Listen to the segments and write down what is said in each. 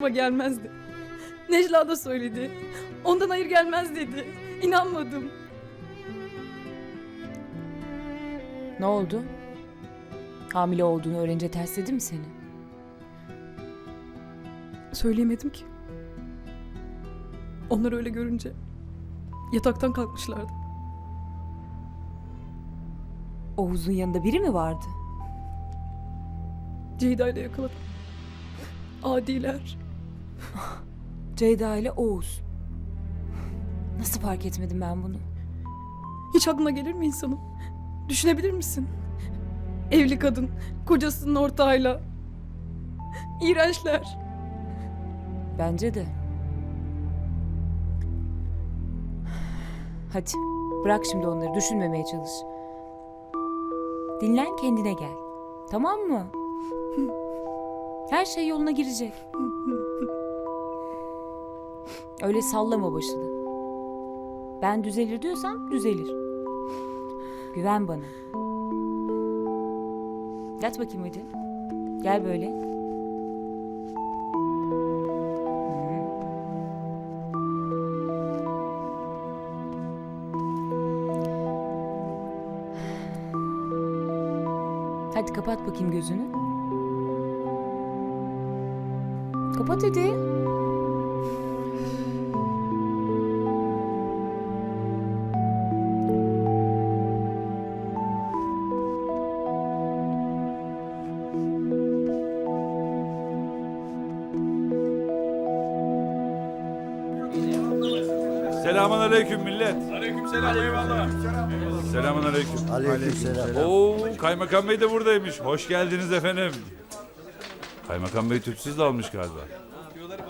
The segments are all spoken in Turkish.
Ama gelmezdi. Necla da söyledi. Ondan hayır gelmez dedi. İnanmadım. Ne oldu? Hamile olduğunu öğrenince tersledi mi seni? Söyleyemedim ki. Onlar öyle görünce yataktan kalkmışlardı. Oğuz'un yanında biri mi vardı? Ceyda ile yakaladım. Adiler. Ceyda ile Oğuz. Nasıl fark etmedim ben bunu? Hiç aklına gelir mi insanın? Düşünebilir misin? Evli kadın, kocasının ortağıyla. İğrençler. Bence de. Hadi bırak şimdi onları düşünmemeye çalış. Dinlen kendine gel. Tamam mı? Her şey yoluna girecek. Öyle sallama başını. Ben düzelir diyorsam düzelir. Güven bana. Yat bakayım hadi. Gel böyle. Hadi kapat bakayım gözünü. Kapat hadi. Selamun aleyküm millet. Aleyküm selam eyvallah. Selamun aleyküm. Aleykümselam. Oo kaymakam bey de buradaymış. Hoş geldiniz efendim. Kaymakam bey tüpsüz de almış galiba.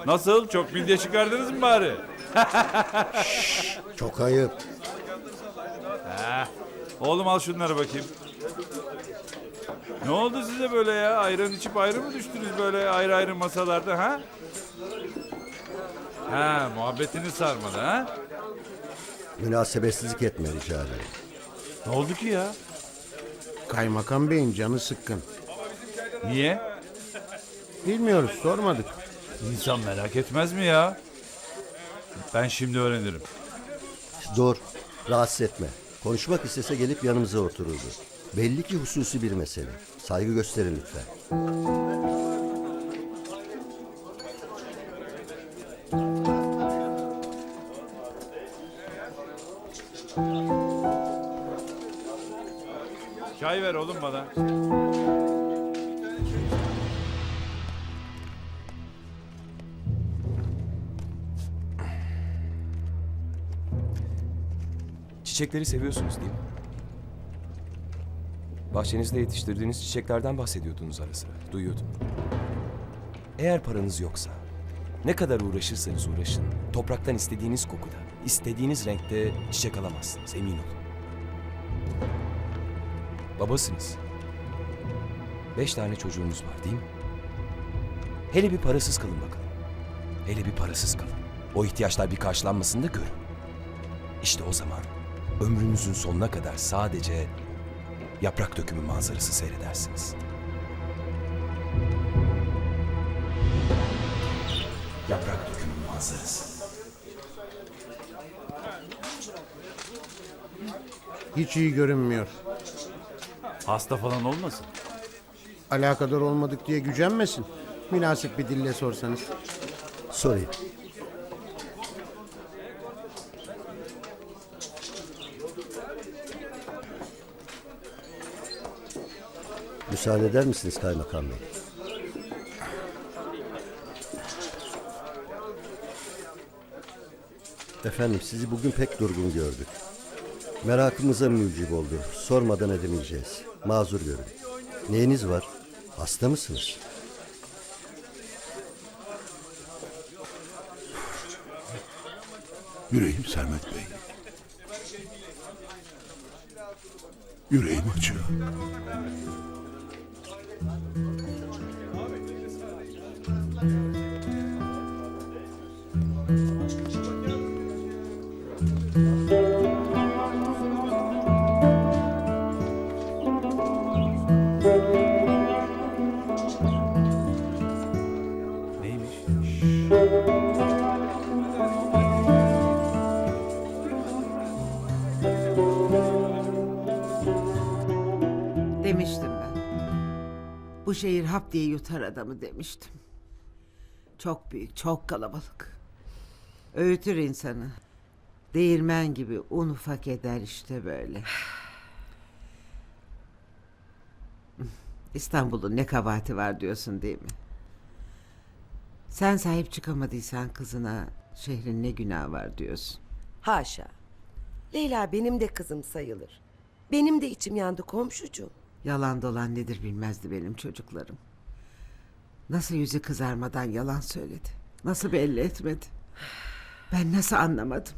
Nasıl? Çok midye çıkardınız mı bari? Çok ayıp. Oğlum al şunları bakayım. Ne oldu size böyle ya? Ayran içip ayrı mı düştünüz böyle ayrı ayrı masalarda ha? Ha muhabbetini sarmadı ha? Münasebetsizlik etme rica ederim. Ne oldu ki ya? Kaymakam Bey'in canı sıkkın. Niye? Bilmiyoruz sormadık. İnsan merak etmez mi ya? Ben şimdi öğrenirim. Dur. Rahatsız etme. Konuşmak istese gelip yanımıza otururdu. Belli ki hususi bir mesele. Saygı gösterin lütfen. Ver oğlum bana. Çiçekleri seviyorsunuz değil mi? Bahçenizde yetiştirdiğiniz çiçeklerden bahsediyordunuz ara sıra. Duyuyordum. Eğer paranız yoksa, ne kadar uğraşırsanız uğraşın, topraktan istediğiniz kokuda, istediğiniz renkte çiçek alamazsınız, emin olun. Babasınız. Beş tane çocuğunuz var değil mi? Hele bir parasız kalın bakalım. Hele bir parasız kalın. O ihtiyaçlar bir karşılanmasını da görün. İşte o zaman ömrünüzün sonuna kadar sadece yaprak dökümü manzarası seyredersiniz. Yaprak dökümü manzarası. Hiç iyi görünmüyor. Hasta falan olmasın? Alakadar olmadık diye gücenmesin. Münasip bir dille sorsanız. Sorry. Müsaade eder misiniz kaymakam bey? Efendim sizi bugün pek durgun gördük. Merakımıza mucib oldu. Sormadan edemeyeceğiz. Mazur görün. Neyiniz var? Hasta mısınız? Yüreğim Sermet Bey. Yüreğim acıyor. Demiştim ben. Bu şehir hap diye yutar adamı demiştim. Çok büyük, çok kalabalık. Öğütür insanı. Değirmen gibi un ufak eder işte böyle. İstanbul'un ne kabahati var diyorsun değil mi? Sen sahip çıkamadıysan kızına şehrin ne günahı var diyorsun. Haşa. Leyla benim de kızım sayılır. Benim de içim yandı komşucuğum. Yalan dolan nedir bilmezdi benim çocuklarım. Nasıl yüzü kızarmadan yalan söyledi. Nasıl belli etmedi. Ben nasıl anlamadım.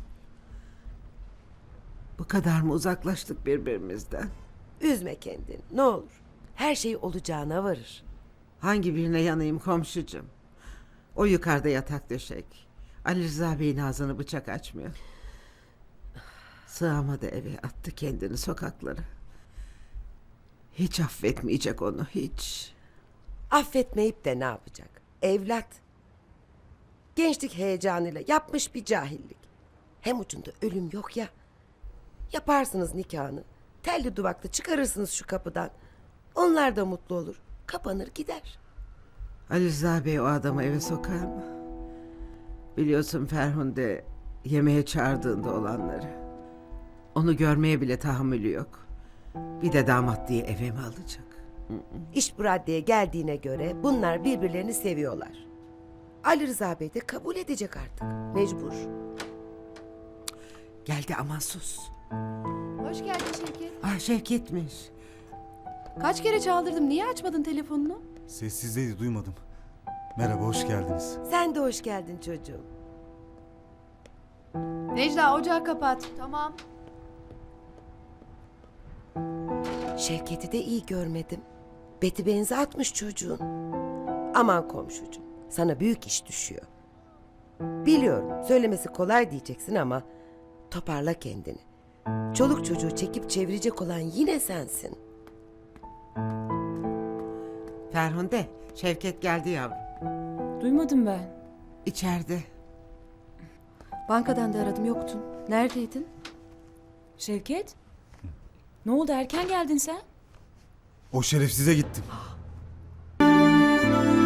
Bu kadar mı uzaklaştık birbirimizden? Üzme kendini ne olur. Her şey olacağına varır. Hangi birine yanayım komşucum? O yukarıda yatak döşek. Ali Rıza Bey'in ağzını bıçak açmıyor. Sığamadı eve attı kendini sokaklara. Hiç affetmeyecek onu hiç. Affetmeyip de ne yapacak? Evlat. Gençlik heyecanıyla yapmış bir cahillik. Hem ucunda ölüm yok ya. Yaparsınız nikahını. Telli duvaklı çıkarırsınız şu kapıdan. Onlar da mutlu olur. Kapanır gider. Ali Rıza Bey o adamı eve sokar mı? Biliyorsun Ferhunde yemeğe çağırdığında olanları. Onu görmeye bile tahammülü yok. Bir de damat diye eve mi alacak? İş bu raddeye geldiğine göre bunlar birbirlerini seviyorlar. Ali Rıza Bey de kabul edecek artık. Mecbur. Geldi aman sus. Hoş geldin Şevket. Ah Şevket'miş. Kaç kere çaldırdım niye açmadın telefonunu? Sessizdeydi duymadım. Merhaba hoş geldiniz. Sen de hoş geldin çocuğum. Necla ocağı kapat. Tamam. Şevket'i de iyi görmedim. Beti benzi atmış çocuğun. Aman komşucuğum, sana büyük iş düşüyor. Biliyorum, söylemesi kolay diyeceksin ama toparla kendini. Çoluk çocuğu çekip çevirecek olan yine sensin. Ferhunde, Şevket geldi yavrum. Duymadım ben. İçeride. Bankadan da aradım yoktun. Neredeydin? Şevket? Ne oldu erken geldin sen? O şerefsize gittim.